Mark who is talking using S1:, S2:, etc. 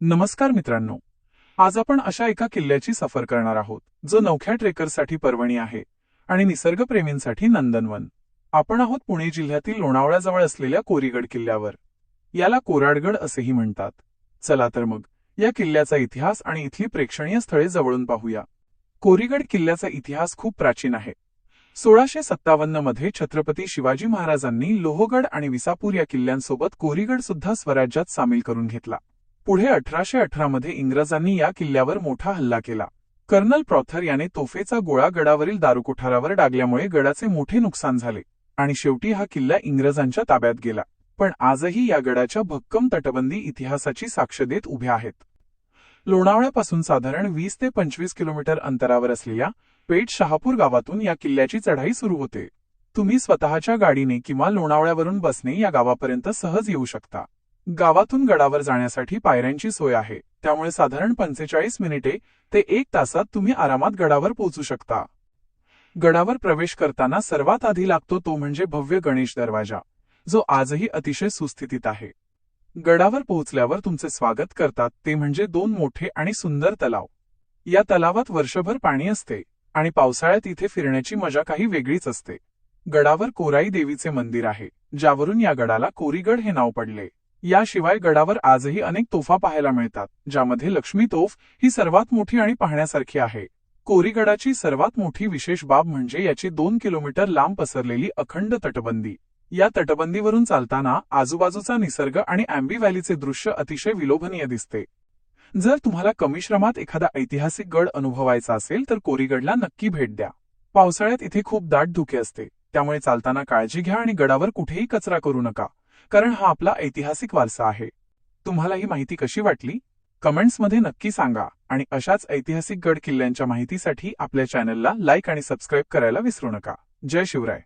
S1: नमस्कार मित्रांनो. आज आपण अशा एका किल्ल्याची सफर करणार आहोत जो नवख्या ट्रेकरसाठी पर्वणी आहे आणि निसर्गप्रेमींसाठी नंदनवन. आपण आहोत पुणे जिल्ह्यातील लोणावळ्याजवळ असलेल्या कोरीगड किल्ल्यावर. याला कोराडगड असेही म्हणतात. चला तर मग या किल्ल्याचा इतिहास आणि इथली प्रेक्षणीय स्थळे जवळून पाहूया. कोरीगड किल्ल्याचा इतिहास खूप प्राचीन आहे. सोळाशे सत्तावन्नमध्ये छत्रपती शिवाजी महाराजांनी लोहगड आणि विसापूर या किल्ल्यांसोबत कोरीगड सुद्धा स्वराज्यात सामील करून घेतला. पुढे अठराशे अठरा मध्ये इंग्रजांनी या किल्ल्यावर मोठा हल्ला केला. कर्नल प्रॉथर याने तोफेचा गोळा गडावरील दारुकोठारावर डागल्यामुळे गडाचे मोठे नुकसान झाले आणि शेवटी हा किल्ला इंग्रजांच्या ताब्यात गेला. पण आजही या गडाच्या भक्कम तटबंदी इतिहासाची साक्ष देत उभ्या आहेत. लोणावळ्यापासून साधारण वीस ते पंचवीस किलोमीटर अंतरावर असलेल्या पेठ शहापूर गावातून या किल्ल्याची चढाई सुरू होते. तुम्ही स्वतःच्या गाडीने किंवा लोणावळ्यावरून बसने या गावापर्यंत सहज येऊ शकता. गावातून गडावर जाण्यासाठी पायऱ्यांची सोय आहे. त्यामुळे साधारण पंचेचाळीस मिनिटे ते एक तासात तुम्ही आरामात गडावर पोहोचू शकता. गडावर प्रवेश करताना सर्वात आधी लागतो तो म्हणजे भव्य गणेश दरवाजा जो आजही अतिशय सुस्थितीत आहे. गडावर पोहोचल्यावर तुमचे स्वागत करतात ते म्हणजे दोन मोठे आणि सुंदर तलाव. या तलावात वर्षभर पाणी असते आणि पावसाळ्यात इथे फिरण्याची मजा काही वेगळीच असते. गडावर कोराई देवीचे मंदिर आहे ज्यावरून या गडाला कोरीगड हे नाव पडले. याशिवाय गडावर आजही अनेक तोफा पाहायला मिळतात ज्यामध्ये लक्ष्मी तोफ ही सर्वात मोठी आणि पाहण्यासारखी आहे. कोरीगडाची सर्वात मोठी विशेष बाब म्हणजे याची दोन किलोमीटर लांब पसरलेली अखंड तटबंदी. या तटबंदीवरून चालताना आजूबाजूचा निसर्ग आणि अँबी व्हॅलीचे दृश्य अतिशय विलोभनीय दिसते. जर तुम्हाला कमी श्रमात एखादा ऐतिहासिक गड अनुभवायचा असेल तर कोरीगडला नक्की भेट द्या. पावसाळ्यात इथे खूप दाट धुके असते त्यामुळे चालताना काळजी घ्या आणि गडावर कुठेही कचरा करू नका. कारण हा आपला ऐतिहासिक वारसा आहे. तुम्हाला ही माहिती कशी वाटली? कमेंट्समध्ये नक्की सांगा आणि अशाच ऐतिहासिक गड किल्ल्यांच्या माहितीसाठी आपल्या चॅनलला लाईक आणि सबस्क्राईब करायला विसरू नका. जय शिवराय.